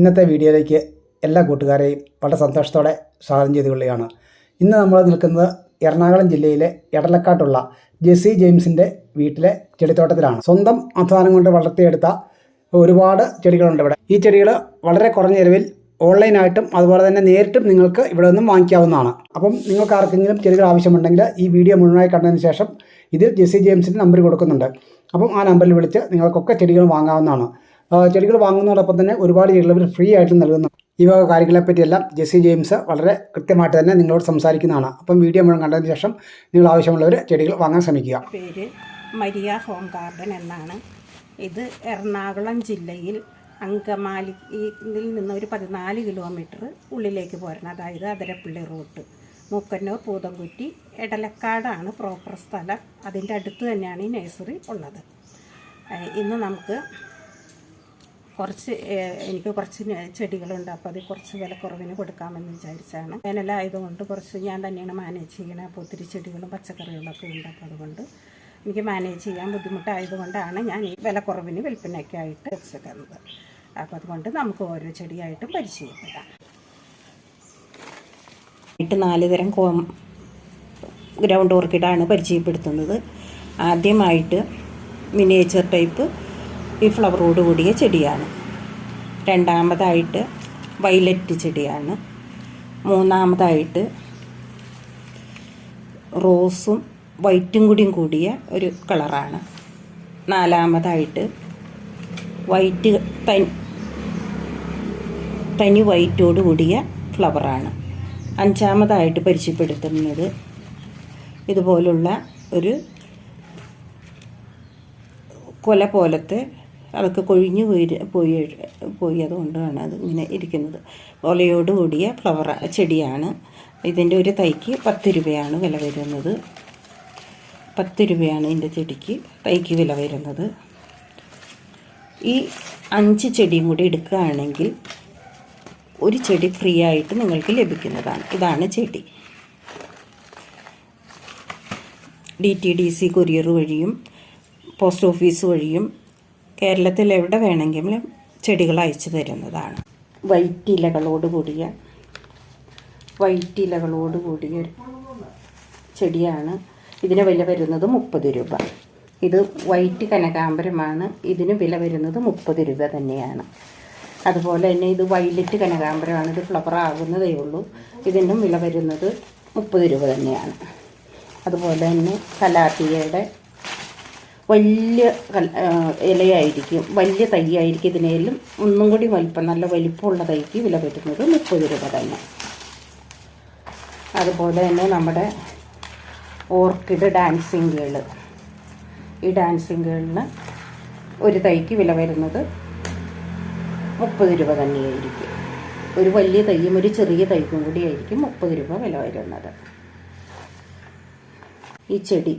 ഇന്നത്തെ വീഡിയോയിലേക്ക് എല്ലാ കൂട്ടുകാരെയും വളരെ സന്തോഷത്തോടെ സ്വാഗതം ചെയ്തു കൊള്ളുകയാണ് ഇന്ന് നമ്മൾ നിൽക്കുന്നത് എറണാകുളം ജില്ലയിലെ എടലക്കാട്ടുള്ള ജെസ്സി ജെയിംസിന്റെ വീട്ടിലെ ചെടിത്തോട്ടത്തിലാണ്. സ്വന്തം അധ്വാനം കൊണ്ട് വളർത്തിയെടുത്ത ഒരുപാട് ചെടികളുണ്ട് ഇവിടെ. ഈ ചെടികൾ വളരെ കുറഞ്ഞ ചെലവിൽ ഓൺലൈനായിട്ടും അതുപോലെ തന്നെ നേരിട്ടും നിങ്ങൾക്ക് ഇവിടെ നിന്നും വാങ്ങിക്കാവുന്നതാണ്. അപ്പം നിങ്ങൾക്ക് ആർക്കെങ്കിലും ചെടികൾ ആവശ്യമുണ്ടെങ്കിൽ ഈ വീഡിയോ മുഴുവനായി കണ്ടതിന് ശേഷം ഇതിൽ ജെസ്സി ജെയിംസിന്റെ നമ്പർ കൊടുക്കുന്നുണ്ട്. അപ്പം ആ നമ്പറിൽ വിളിച്ച് നിങ്ങൾക്കൊക്കെ ചെടികൾ വാങ്ങാവുന്നതാണ്. ചെടികൾ വാങ്ങുന്നതോടൊപ്പം തന്നെ ഒരുപാട് ചെടികൾ അവർ ഫ്രീ ആയിട്ട് നൽകുന്നു. ഈ വക കാര്യങ്ങളെപ്പറ്റിയെല്ലാം ജെസ്സി ജെയിംസ് വളരെ കൃത്യമായിട്ട് തന്നെ നിങ്ങളോട് സംസാരിക്കുന്നതാണ്. അപ്പം വീഡിയോ മുഴുവൻ കണ്ടതിന് ശേഷം നിങ്ങൾ ആവശ്യമുള്ളവർ ചെടികൾ വാങ്ങാൻ ശ്രമിക്കുക. പേര് മരിയ ഹോം ഗാർഡൻ എന്നാണ്. ഇത് എറണാകുളം ജില്ലയിൽ അങ്കമാലി ഇതിൽ നിന്ന് ഒരു പതിനാല് കിലോമീറ്റർ ഉള്ളിലേക്ക് പോരണം. അതായത് അതിരപ്പള്ളി റൂട്ട്. മൂക്കന്നൂർ പൂതംകുറ്റി എടലക്കാടാണ് പ്രോപ്പർ സ്ഥലം. അതിന്റെ അടുത്ത് തന്നെയാണ് ഈ നഴ്സറി ഉള്ളത്. ഇന്ന് നമുക്ക് കുറച്ച് എനിക്ക് കുറച്ച് ചെടികളുണ്ട്. അപ്പോൾ അത് കുറച്ച് വിലക്കുറവിന് കൊടുക്കാമെന്ന് വിചാരിച്ചാണ്. വേനൽ ആയതുകൊണ്ട് കുറച്ച് ഞാൻ തന്നെയാണ് മാനേജ് ചെയ്യണത് അപ്പോൾ ഒത്തിരി ചെടികളും പച്ചക്കറികളൊക്കെ ഉണ്ട്. അപ്പോൾ അതുകൊണ്ട് എനിക്ക് മാനേജ് ചെയ്യാൻ ബുദ്ധിമുട്ടായതുകൊണ്ടാണ് ഞാൻ ഈ വിലക്കുറവിന് വിൽപ്പനയ്ക്കായിട്ട് വെച്ചേക്കുന്നത് അപ്പോൾ അതുകൊണ്ട് നമുക്ക് ഓരോ ചെടിയായിട്ടും പരിചയപ്പെടാം. എട്ട് നാല് തരം കോ ഗ്രൗണ്ട് ഓർക്കിഡാണ് പരിചയപ്പെടുത്തുന്നത്. ആദ്യമായിട്ട് മിനിയേച്ചർ ടൈപ്പ് ഈ ഫ്ലവറോട് കൂടിയ ചെടിയാണ്. രണ്ടാമതായിട്ട് വൈലറ്റ് ചെടിയാണ്. മൂന്നാമതായിട്ട് റോസും വൈറ്റും കൂടിയും കൂടിയ ഒരു കളറാണ്. നാലാമതായിട്ട് വൈറ്റ് തനി തനി വൈറ്റോട് കൂടിയ ഫ്ലവറാണ്. അഞ്ചാമതായിട്ട് പരിചയപ്പെടുത്തുന്നത് ഇതുപോലുള്ള ഒരു കൊല പോലത്തെ അതൊക്കെ കൊഴിഞ്ഞു പോയി പോയി പോയി അതുകൊണ്ടാണ് അത് ഇങ്ങനെ ഇരിക്കുന്നത്. ഒലയോട് കൂടിയ ഫ്ലവർ ചെടിയാണ്. ഇതിന്റെ ഒരു തൈക്ക് പത്ത് രൂപയാണ് വില വരുന്നത്. പത്ത് രൂപയാണ് ഇതിന്റെ ചെടിക്ക് തൈക്ക് വില വരുന്നത്. ഈ അഞ്ച് ചെടിയും കൂടി എടുക്കുകയാണെങ്കിൽ ഒരു ചെടി ഫ്രീ ആയിട്ട് നിങ്ങൾക്ക് ലഭിക്കുന്നതാണ്. ഇതാണ് ചെടി. D T D C courier വഴിയും പോസ്റ്റ് ഓഫീസ് വഴിയും കേരളത്തിൽ എവിടെ വേണമെങ്കിലും ചെടികൾ അയച്ചു തരുന്നതാണ്. വൈറ്റ് ഇലകളോട് കൂടിയ വൈറ്റ് ഇലകളോട് കൂടിയ ചെടിയാണ്. ഇതിന് വില വരുന്നത് മുപ്പത് രൂപ. ഇത് വൈറ്റ് കനകാംബരമാണ് ഇതിന് വില വരുന്നത് മുപ്പത് രൂപ തന്നെയാണ്. അതുപോലെ തന്നെ ഇത് വൈലറ്റ് കനകാംബരമാണ് ഇത് ഫ്ലവർ ആകുന്നതേ ഉള്ളൂ. ഇതിനും വില വരുന്നത് മുപ്പത് രൂപ തന്നെയാണ്. അതുപോലെ തന്നെ കലാത്തിയയുടെ വലിയ ഇലയായിരിക്കും വലിയ തൈയായിരിക്കും ഇതിനേലും. ഒന്നും കൂടി വലിപ്പം നല്ല വലിപ്പമുള്ള തൈക്ക് വില വരുന്നത് മുപ്പത് രൂപ തന്നെ. അതുപോലെ തന്നെ നമ്മുടെ ഓർക്കിഡ് ഡാൻസിങ് ഗേൾ. ഈ ഡാൻസിങ് ഗേളിന് ഒരു തൈക്ക് വില വരുന്നത് മുപ്പത് രൂപ തന്നെയായിരിക്കും. ഒരു വലിയ തൈയും ഒരു ചെറിയ തൈക്കും കൂടി ആയിരിക്കും മുപ്പത് രൂപ വില വരുന്നത്. ഈ ചെടി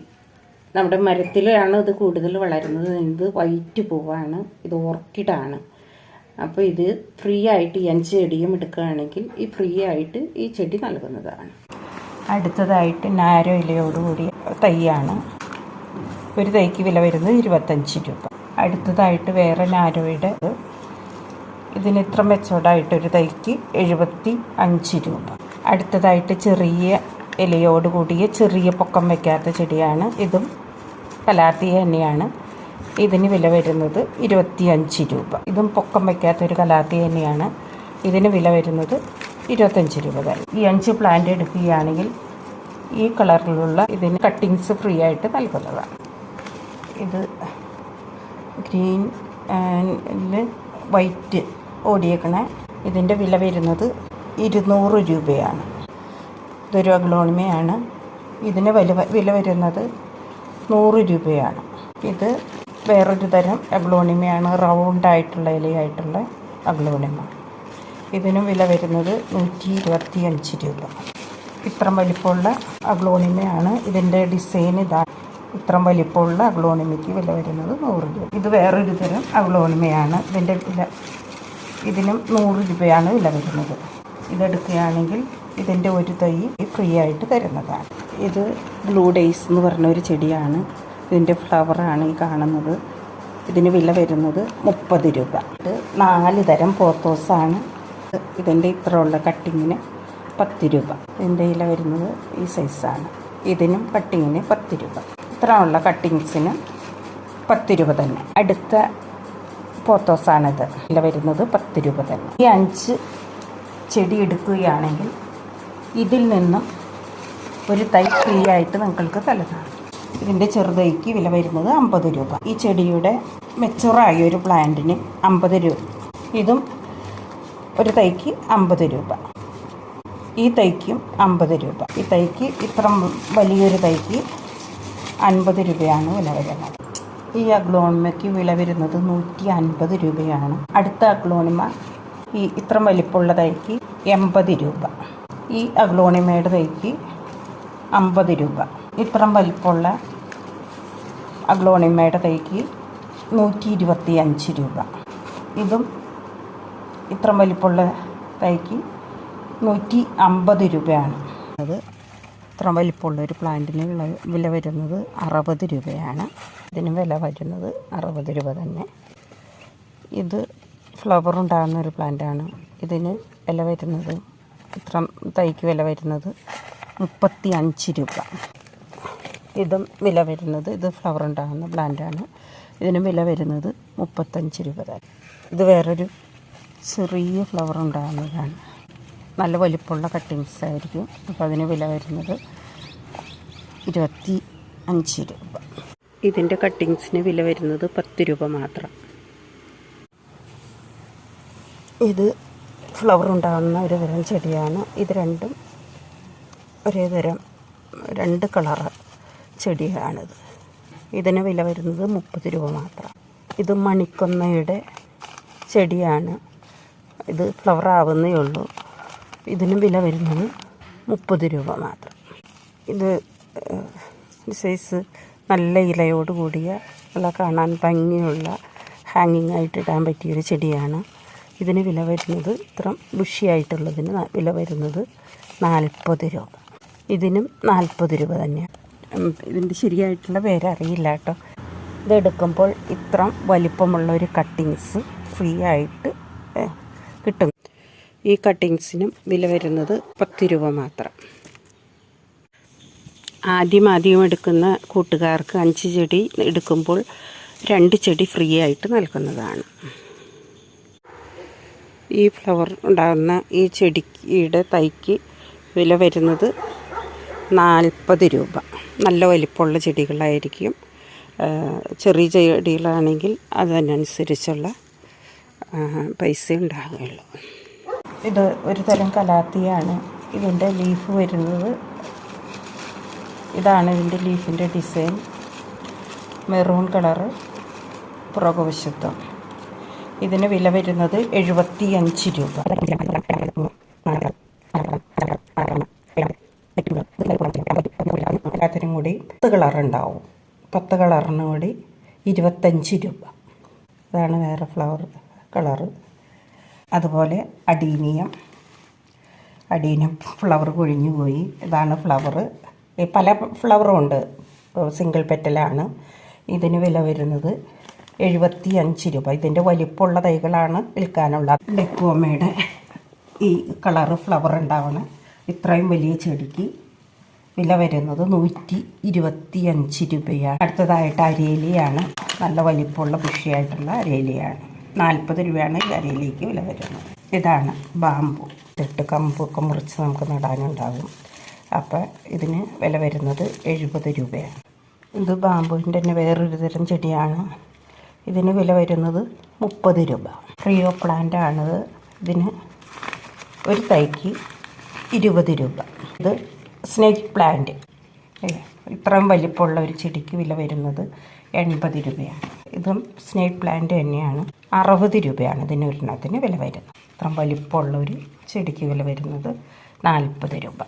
നമ്മുടെ മരത്തിലാണ് ഇത് കൂടുതൽ വളരുന്നത്. ഇത് വൈറ്റ് പൂവാണ്. ഇത് ഓർക്കിഡാണ് അപ്പോൾ ഇത് ഫ്രീ ആയിട്ട് ഈ അഞ്ച് ചെടിയും എടുക്കുകയാണെങ്കിൽ ഈ ഫ്രീ ആയിട്ട് ഈ ചെടി നൽകുന്നതാണ്. അടുത്തതായിട്ട് നാരോ ഇലയോടുകൂടിയ തൈയാണ്. ഒരു തൈക്ക് വില വരുന്നത് ഇരുപത്തഞ്ച് രൂപ. അടുത്തതായിട്ട് വേറെ നാരോയുടെ ഇതിന് ഇത്ര മെച്ചോർഡായിട്ട് ഒരു തൈക്ക് എഴുപത്തി അഞ്ച് രൂപ. അടുത്തതായിട്ട് ചെറിയ ഇലയോട് കൂടിയ ചെറിയ പൊക്കം വയ്ക്കാത്ത ചെടിയാണ്. ഇതും കലാത്തിയ തന്നെയാണ്. ഇതിന് വില വരുന്നത് ഇരുപത്തി അഞ്ച് രൂപ. ഇതും പൊക്കം വയ്ക്കാത്തൊരു ഒരു കലാത്തിയ തന്നെയാണ്. ഇതിന് വില വരുന്നത് ഇരുപത്തഞ്ച് രൂപ തന്നെ ഈ അഞ്ച് പ്ലാന്റ് എടുക്കുകയാണെങ്കിൽ ഈ കളറിലുള്ള ഇതിന് കട്ടിങ്സ് ഫ്രീ ആയിട്ട് നൽകുന്നതാണ്. ഇത് ഗ്രീൻ ആൻഡ് വൈറ്റ് ഓടിയേക്കണ. ഇതിന്റെ വില വരുന്നത് ഇരുന്നൂറ് രൂപയാണ്. ഇതൊരു അഗ്ലോണിമയാണ്. ഇതിന് വില വില വരുന്നത് നൂറ് രൂപയാണ്. ഇത് വേറൊരു തരം അഗ്ലോണിമയാണ് റൗണ്ടായിട്ടുള്ള ഇലയായിട്ടുള്ള അഗ്ലോണിമ. ഇതിനും വില വരുന്നത് നൂറ്റി ഇരുപത്തി അഞ്ച് രൂപ. ഇത്രയും വലിപ്പമുള്ള അഗ്ലോണിമയാണ്. ഇതിന്റെ ഡിസൈൻ ഇതാണ് ഇത്രയും വലിപ്പമുള്ള അഗ്ലോണിമയ്ക്ക് വില വരുന്നത് നൂറ് രൂപ. ഇത് വേറൊരു തരം അഗ്ലോണിമയാണ്. ഇതിന്റെ വില ഇതിനും നൂറ് രൂപയാണ് വില വരുന്നത്. ഇതെടുക്കുകയാണെങ്കിൽ ഇതിന്റെ ഒരു തൈ ഫ്രീ ആയിട്ട് തരുന്നതാണ്. ഇത് ബ്ലൂ ഡേയ്സ് എന്ന് പറഞ്ഞ ഒരു ചെടിയാണ്. ഇതിന്റെ ഫ്ലവറാണ് ഈ കാണുന്നത്. ഇതിന് വില വരുന്നത് മുപ്പത് രൂപ. ഇത് നാല് തരം പോത്തോസാണ് ഇതിന്റെ ഇത്ര ഉള്ള കട്ടിങ്ങിന് പത്ത് രൂപ. ഇതിന്റെ ഇല വരുന്നത് ഈ സൈസാണ് ഇതിനും കട്ടിങ്ങിന് പത്ത് രൂപ. ഇത്ര ഉള്ള കട്ടിങ്സിന് പത്ത് രൂപ തന്നെ. അടുത്ത പോത്തോസാണിത് വില വരുന്നത് പത്ത് രൂപ തന്നെ. ഈ അഞ്ച് ചെടി എടുക്കുകയാണെങ്കിൽ ഇതിൽ നിന്നും ഒരു തൈ ഫ്രീ ആയിട്ട് നിങ്ങൾക്ക് തലതാണ് ഇതിന്റെ ചെറുതൈക്ക് വില വരുന്നത് അമ്പത് രൂപ. ഈ ചെടിയുടെ മെച്ചുറായ ഒരു പ്ലാന്റിന് അമ്പത് രൂപ ഇതും ഒരു തൈക്ക് അമ്പത് രൂപ. ഈ തൈക്കും അമ്പത് രൂപ. ഈ തൈക്ക് ഇത്ര വലിയൊരു തൈക്ക് അൻപത് രൂപയാണ് വില വരുന്നത്. ഈ അഗ്ലോണിമയ്ക്ക് വില വരുന്നത് നൂറ്റി അൻപത് രൂപയാണ്. അടുത്ത അഗ്ലോണിമ ഈ ഇത്ര വലിപ്പമുള്ള തൈക്ക് എൺപത് രൂപ. ഈ അഗ്ലോണിമയുടെ തൈക്ക് അമ്പത് രൂപ. ഇത്രയും വലിപ്പമുള്ള അഗ്ലോണിമയുടെ തൈക്ക് നൂറ്റി ഇരുപത്തി അഞ്ച് രൂപ. ഇതും ഇത്രയും വലിപ്പമുള്ള തൈക്ക് നൂറ്റി അമ്പത് രൂപയാണ്. അത് ഇത്ര വലിപ്പമുള്ള ഒരു പ്ലാന്റിന് ഉള്ള വില വരുന്നത് അറുപത് രൂപയാണ്. ഇതിന് വില വരുന്നത് അറുപത് രൂപ തന്നെ. ഇത് ഫ്ലവർ ഉണ്ടാകുന്ന ഒരു പ്ലാന്റാണ്. ഇതിന് വില വരുന്നത് ഇത്ര തൈക്ക് വില വരുന്നത് മുപ്പത്തി അഞ്ച് രൂപ. ഇതും വില വരുന്നത് ഇത് ഫ്ലവർ ഉണ്ടാകുന്ന പ്ലാന്റാണ് ഇതിനും വില വരുന്നത് മുപ്പത്തഞ്ച് രൂപ തന്നെ. ഇത് വേറൊരു ചെറിയ ഫ്ലവർ ഉണ്ടാകുന്നതാണ്. നല്ല വലിപ്പമുള്ള കട്ടിങ്സ് ആയിരിക്കും. അപ്പോൾ അതിന് വില വരുന്നത് ഇരുപത്തി അഞ്ച് രൂപ ഇതിന്റെ കട്ടിങ്സിന് വില വരുന്നത് പത്ത് രൂപ മാത്രം. ഇത് ഫ്ലവർ ഉണ്ടാകുന്ന ഒരു തരം ചെടിയാണ്. ഇത് രണ്ടും ഒരേ തരം രണ്ട് കളറ് ചെടിയാണിത്. ഇതിന് വില വരുന്നത് മുപ്പത് രൂപ മാത്രം. ഇത് മണിക്കൊന്നയുടെ ചെടിയാണ്. ഇത് ഫ്ലവർ ആവുന്നേ ഉള്ളൂ. ഇതിന് വില വരുന്നത് മുപ്പത് രൂപ മാത്രം. ഇത് സൈസ് നല്ല ഇലയോട് കൂടിയ നല്ല കാണാൻ ഭംഗിയുള്ള ഹാങ്ങിങ് ആയിട്ട് ഇടാൻ പറ്റിയൊരു ചെടിയാണ്. ഇതിന് വില വരുന്നത് ഇത്ര ബുഷിയായിട്ടുള്ളതിന് വില വരുന്നത് നാൽപ്പത് രൂപ. ഇതിനും നാൽപ്പത് രൂപ തന്നെയാണ് ഇതിന്റെ ശരിയായിട്ടുള്ള പേരറിയില്ല കേട്ടോ. ഇതെടുക്കുമ്പോൾ ഇത്ര വലിപ്പമുള്ള ഒരു കട്ടിങ്സ് ഫ്രീ ആയിട്ട് കിട്ടും. ഈ കട്ടിങ്സിനും വില വരുന്നത് പത്ത് രൂപ മാത്രം. ആദ്യം ആദ്യം എടുക്കുന്ന കൂട്ടുകാർക്ക് അഞ്ച് ചെടി എടുക്കുമ്പോൾ രണ്ട് ചെടി ഫ്രീ ആയിട്ട് നൽകുന്നതാണ്. ഈ ഫ്ലവർ ഉണ്ടാകുന്ന ഈ ചെടിയുടെ തൈക്ക് വില വരുന്നത് നാൽപ്പത് രൂപ. നല്ല വലിപ്പമുള്ള ചെടികളായിരിക്കും. ചെറിയ ചെടികളാണെങ്കിൽ അതിനനുസരിച്ചുള്ള പൈസ ഉണ്ടാകുകയുള്ളൂ ഇത് ഒരു തരം കലാത്തിയാണ്. ഇതിന്റെ ലീഫ് വരുന്നത് ഇതാണ് ഇതിന്റെ ലീഫിന്റെ ഡിസൈൻ. മെറൂൺ കളറ് പുറകുവശത്വം ഇതിന് വില വരുന്നത് എഴുപത്തി അഞ്ച് രൂപ. കൂടി പത്ത് കളറുണ്ടാവും പത്ത് കളറിന് കൂടി ഇരുപത്തഞ്ച് രൂപ. അതാണ് വേറെ ഫ്ലവർ കളറ്. അതുപോലെ അടീനിയം. അടീനിയം ഫ്ലവർ കൊഴിഞ്ഞു പോയി. ഇതാണ് ഫ്ലവർ പല ഫ്ലവറും ഉണ്ട്. സിംഗിൾ പെറ്റലാണ് ഇതിന് വില വരുന്നത് എഴുപത്തി അഞ്ച് രൂപ. ഇതിന്റെ വലിപ്പമുള്ള തൈകളാണ് വിൽക്കാനുള്ള ഡെക്കോമയുടെ ഈ കളറ് ഫ്ലവർ ഉണ്ടാവണം ഇത്രയും വലിയ ചെടിക്ക് വില വരുന്നത് നൂറ്റി ഇരുപത്തി അഞ്ച് രൂപയാണ്. അടുത്തതായിട്ട് അരേലിയാണ്. നല്ല വലിപ്പമുള്ള ബുഷിയായിട്ടുള്ള അരേലിയാണ്. നാൽപ്പത് രൂപയാണ് ഈ അരയിലേക്ക് വില വരുന്നത്. ഇതാണ് ബാമ്പു. തെട്ട് കമ്പൊക്കെ മുറിച്ച് നമുക്ക് നടാനുണ്ടാകും. അപ്പോൾ ഇതിന് വില വരുന്നത് എഴുപത് രൂപയാണ്. ഇത് ബാമ്പുവിന്റെ തന്നെ വേറൊരു തരം ചെടിയാണ്. ഇതിന് വില വരുന്നത് മുപ്പത് രൂപ. ട്രിയോ പ്ലാന്റ് ആണിത്. ഇതിന് ഒരു തൈക്ക് ഇരുപത് രൂപ. ഇത് സ്നേക്ക് പ്ലാന്റ് ഇത്രയും വലിപ്പമുള്ള ഒരു ചെടിക്ക് വില വരുന്നത് എൺപത് രൂപയാണ്. ഇതും സ്നേക്ക് പ്ലാന്റ് തന്നെയാണ്. അറുപത് രൂപയാണ് ഇതിന് ഒരെണ്ണത്തിന് വില വരുന്നത്. ഇത്രയും വലിപ്പമുള്ള ഒരു ചെടിക്ക് വില വരുന്നത് നാൽപ്പത് രൂപ.